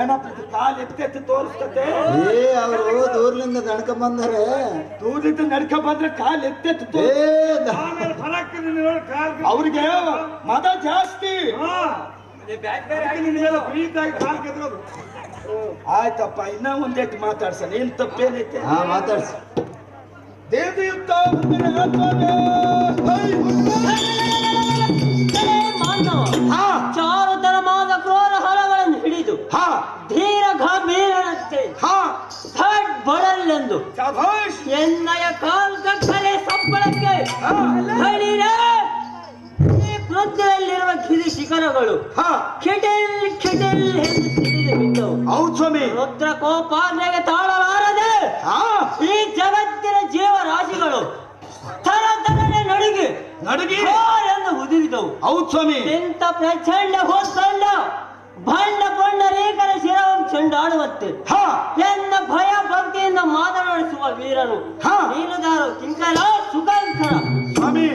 ಏನಪ್ಪ ಕಾಲು ಎತ್ತೆತ್ತು ತೋರಿಸ್ತತೆ. ಏ ಅವರು ದೂರ್ಲಿಂದ ನಡ್ಕೊಂಡ್ ಬಂದರೆ. ದೂರದಿಂದ ನಡ್ಕ ಬಂದ್ರೆ ಕಾಲು ಎತ್ತೆತ್ತು ಏ ತೋರ್- ದ- ಅವ್ರಿಗೆ ಮದ ಜಾಸ್ತಿ. ಆಯ್ತಪ್ಪ ಇನ್ನ ಒಂದೇಟ್ ಮಾತಾಡ್ಸಣ ಏನ್ ತಪ್ಪೇನೈತೆ? ಹಾ ಮಾತಾಡ್ಸಿ. ಚಾರು ತರಮಾದ ಕ್ರೋರ ಹರಗಳನ್ನು ಹಿಡಿದು ಹಾ. ಧೀರ ಗಂಭೀರನಂತೆ ಹಾ. ಥರ್ಡ್ ಶಾಭಾಷ್. ಎನ್ನಯ ಕಾಲ್ ಕಟ್ಟಲೆ ಸಪ್ಪಳಕ್ಕೆ ಈ ಪೃಥ್ವಿಯಲ್ಲಿರುವ ಗಿರಿ ಶಿಖರಗಳು ಹಾ. ಕಿಟಿಲ್ ಕಿಟಿಲ್ ಎಂದು ಸಿಡಿದು ಬಿದ್ದವು. ರುದ್ರ ಕೋಪಾಗ್ನೆಗೆ ತಾಳಲಾರದೆ ಹಾ. ಈ ಜಗತ್ತಿನ ನಡುಗಿ ಎಂದು ಉದುರಿದವು. ಹೌದು ಸ್ವಾಮಿ. ಎಂತ ಪ್ರಚಂಡ ಹೋತ್ಕಂಡ ಭಂಡ ರೇಖರ ಶಿರವಂ ಚೆಂಡಾಡುವಂತೆ. ಹಾ. ಎನ್ನ ಭಯ ಭಕ್ತಿಯಿಂದ ಮಾತನಾಡಿಸುವ ವೀರನು. ಹಾ. ನೀನುದಾರು ಕಿಂಕರ ಸುಖಂಕರ ಸ್ವಾಮಿ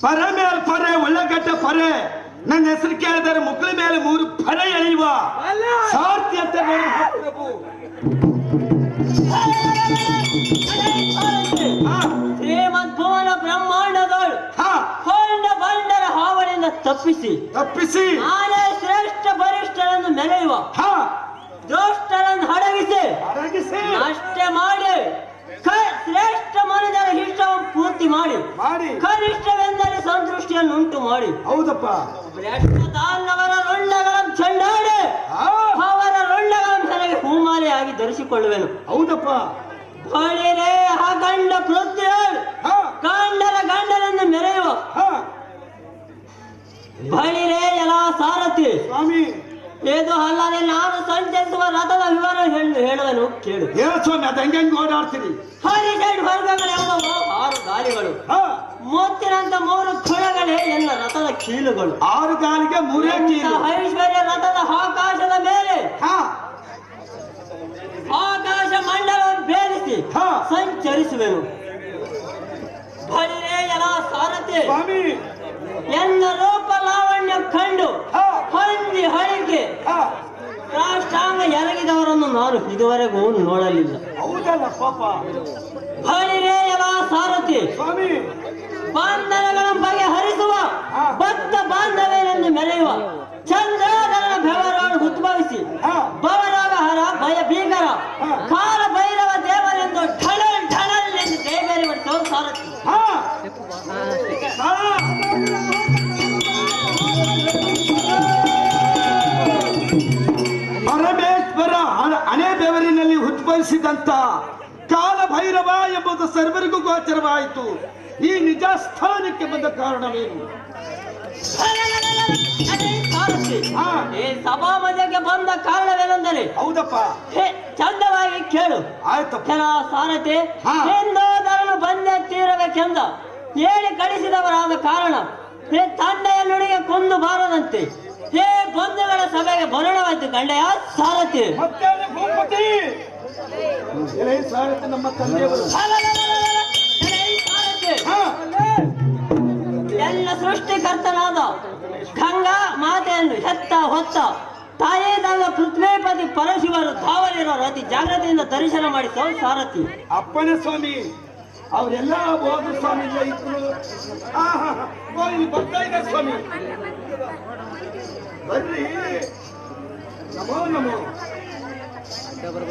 ಪರ ಮೇಲೆ ಪರೆ ಉಳ್ಳಗಡ್ಡೆ ಪರೆ. ನನ್ನ ಹೆಸರು ಕೇಳಿದರೆ ಮುಕ್ಳ ಮೇಲೆ ಮೂರು ಪರೆ ಎಳೆಯುವ ಸಾರ್ಥ್ಯತೆ ಪ್ರಭು. ತಪ್ಪಿಸಿ. ತಪ್ಪಿಸಿ. ನಾನೇ ಶ್ರೇಷ್ಠ ಬರಿಷ್ಠರನ್ನು ಮೆರೆಯುವ. ಹಾ. ದುಷ್ಟರನ್ನು ಹಡಗಿಸಿ. ಅಡಗಿಸಿ ಅಷ್ಟೇ ಮಾಡಿ. ಕ- ಶ್ರೇಷ್ಠ ಮನದರ ಹಿಷ್ಟವನ್ನು ಪೂರ್ತಿ ಮಾಡಿ. ಮಾಡಿ. ಕನಿಷ್ಠವೆಂದರೆ ಸಂತೃಷ್ಟಿಯನ್ನು ಉಂಟು ಮಾಡಿ. ಹೌದಪ್ಪ. ಭ್ರಷ್ಟದಾನವರ ರುಂಡಗಳನ್ನು ಚೆಂಡಾಡಿ. ಹಾ. ಅವರ ರುಂಡಗಳನ್ನು ನನಗೆ ಹೂಮಾಲೆಯಾಗಿ ಧರಿಸಿಕೊಳ್ಳುವೆನು. ಹೌದಪ್ಪ. ಬಳಿರೇ ಆ ಗಂಡ ಹಾ ಗಂಡರ ಗಂಡನನ್ನು ಮೆರೆಯುವ ಹಾ ಬಳಿರೇ ಎಲ್ಲ ಸಾರಥಿ ಸ್ವಾಮಿ. ಇದು ಅಲ್ಲದೆ ನಾನು ಸಂಚರಿಸುವ ರಥದ ವಿವರ ಹೇಳು ಹೇಳುವನು ಕೇಳು. ಹೇಳ ಸ್ವಾಮಿ ಅದ ಹೆಂಗೆ ಓಡಾಡ್ತೀನಿ ಓಡಾಡ್ತೀರಿ. ಸೈಡ್ ವರ್ಗಗಳೆಂಬವು ಆರು ಗಾಲಿಗಳು. ಹಾ. ಮುತ್ತಿನಂತ ಮೂರು ಖುಳಗಳೇ ಎಲ್ಲ ರಥದ ಕೀಲುಗಳು. ಆರು ಗಾಲಿಗೆ ಮೂರೇ ಕೀಲು. ಐಶ್ವರ್ಯ ರಥದ ಆಕಾಶದ ಮೇಲೆ. ಹಾ. ಆಕಾಶ ಮಂಡಲವನ್ನು ಬೇರಿಸಿ. ಸಂಚರಿಸುವೆನು. ಬಳಿರೇ ಎಲ್ಲ ಸಾರಥಿ ಸ್ವಾಮಿ. ಎನ್ನ ರೂಪ ಲಾವಣ್ಯ ಕಂಡು ಹೊಂದಿ ಹಳಿಗೆ ಹಾ. ರಾಷ್ಟ್ರಾಂಗ ಎರಗಿದವರನ್ನು ನಾನು ಇದುವರೆಗೂ ನೋಡಲಿಲ್ಲ. ಹೌದಲ್ಲ ಪಾಪ. ಬಳಿರೇ ಎಲ್ಲ ಸಾರಥಿ. ಸ್ವಾಮಿ. ಬಾಂಧವಗಳ ಬಗೆ ಹರಿಸುವ. ಭಕ್ತ ಬಾಂಧವೇನೆಂದು ಮೆರೆಯುವ ಚಂದ್ರಾಧರಣ ಬೆವರನ್ನು ಉದ್ಭವಿಸಿ ಬವರಾಗಹರ ಹರ ಭಯ ಭೀಕರ. ಕಾಲ ಭೈರವ ದೇವರೆಂದು ಠಳ ಠಳಲ್ ಎಂದು ದೇವೇರಿ ಸಾರಥಿ. ಪರಮೇಶ್ವರ ಬೆವರಿನಲ್ಲಿ ಉದ್ಭವಿಸಿದಂತ ಕಾಲ ಭೈರವ ಎಂಬುದು ಸರ್ವರಿಗೂ ಗೋಚರವಾಯಿತು. ಈ ನಿಜ ಸ್ಥಾನಕ್ಕೆ ಬಂದ ಕಾರಣವೇನು? ಸಭಾಮಧ್ಯಕ್ಕೆ ಸಾರಥಿ ಹಾ ಈ ಸಭಾ ಮಧ್ಯಕ್ಕೆ ಬಂದ ಕಾರಣವೇನೆಂದರೆ? ಹೌದಪ್ಪ. ಚಂದವಾಗಿ ಕೇಳು. ಆಯ್ತು ಕೆಲ ಸಾರತೆ. ಹಿಂದೋದರನು ಬಂದೇ ತೀರಬೇಕೆಂದ ಹೇಳಿ ಕಳಿಸಿದವರಾದ ಕಾರಣ ಹೇ ತಂದೆಯ ನುಡಿಗೆ ಕೊಂದು ಬಾರದಂತೆ. ಹೇ ಬಂಧುಗಳ ಸಭೆಗೆ ಬರೋಣವಾಯ್ತು ಗಂಡಯ ಸಾರಥಿ. ನಮ್ಮ ತಂದೆಯವರು. ಎಲ್ಲ ಸೃಷ್ಟಿಕರ್ತನಾದ ಗಂಗಾ ಮಾತೆಯನ್ನು ಹೆತ್ತ ಹೊತ್ತ ತಾಯೇ ತಂಗ ಪೃಥ್ವಿಪತಿ ಪರಶಿವರು ಧಾವಲಿರೋ ಅತಿ ಜಾಗ್ರತೆಯಿಂದ ದರ್ಶನ ಮಾಡಿ ಸೌ ಸಾರಥಿ. ಅಪ್ಪನ ಸ್ವಾಮಿ ಅವರೆಲ್ಲ ಹೋದ್ರು ಸ್ವಾಮಿ ಇಲ್ಲ ಇದ್ರು. ಬರ್ತಾ ಇದ್ದಾರೆ ಸ್ವಾಮಿ. வருது நமோ நமோ.